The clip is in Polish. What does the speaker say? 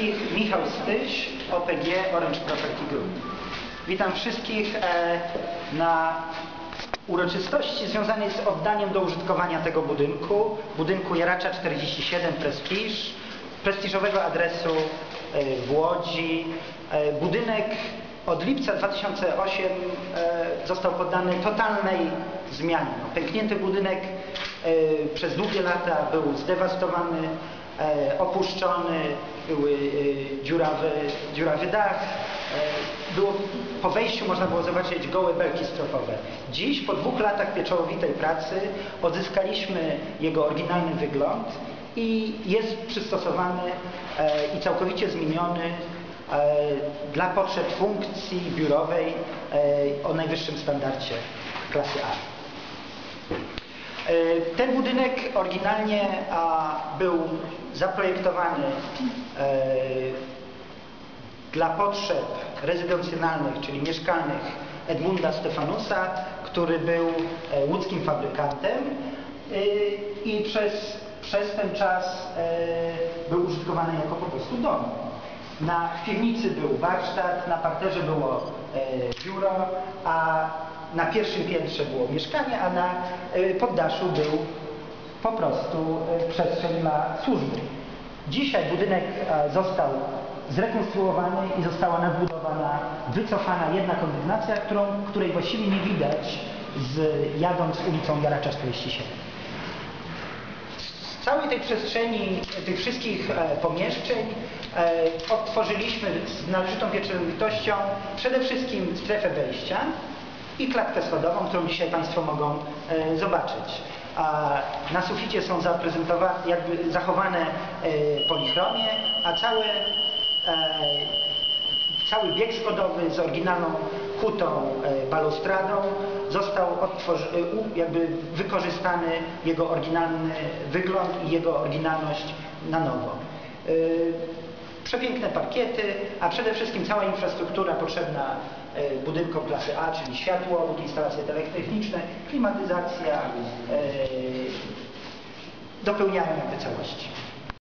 wszystkich, Michał Styś, OPG Orange Property Group. Witam wszystkich e, na uroczystości związanej z oddaniem do użytkowania tego budynku, budynku Jaracza 47 Prestiż, prestiżowego adresu e, w Łodzi. E, Budynek od lipca 2008 e, został poddany totalnej zmianie. No, Pęknięty budynek e, przez długie lata był zdewastowany, opuszczony, były e, dziurawy, dziurawy dach. E, Było, po wejściu można było zobaczyć gołe belki strofowe. Dziś, po dwóch latach pieczołowitej pracy, odzyskaliśmy jego oryginalny wygląd i jest przystosowany e, i całkowicie zmieniony e, dla potrzeb funkcji biurowej e, o najwyższym standardzie klasy A. E, Ten budynek oryginalnie był zaprojektowany e, dla potrzeb rezydencjonalnych, czyli mieszkalnych Edmunda Stefanusa, który był e, łódzkim fabrykantem i przez, przez ten czas był użytkowany jako po prostu dom. Na piwnicy był warsztat, na parterze było biuro, a na pierwszym piętrze było mieszkanie, a na e, poddaszu był po prostu e, przestrzeń dla służby. Dzisiaj budynek e, został zrekonstruowany i została nadbudowana, wycofana jedna kondygnacja, którą, której właściwie nie widać z, jadąc ulicą Jaracza 47. Z całej tej przestrzeni, tych wszystkich e, pomieszczeń e, odtworzyliśmy z należytą pieczołowitością przede wszystkim strefę wejścia i klatkę schodową, którą dzisiaj Państwo mogą e, zobaczyć. A na suficie są zaprezentowane, jakby zachowane e, polichromie, a całe, e, cały bieg schodowy z oryginalną hutą e, balustradą został e, jakby wykorzystany jego oryginalny wygląd i jego oryginalność na nowo. E, Przepiękne parkiety, a przede wszystkim cała infrastruktura potrzebna budynkom klasy A, czyli światłowód, instalacje telektryczne, klimatyzacja, e, dopełniają jakby całości.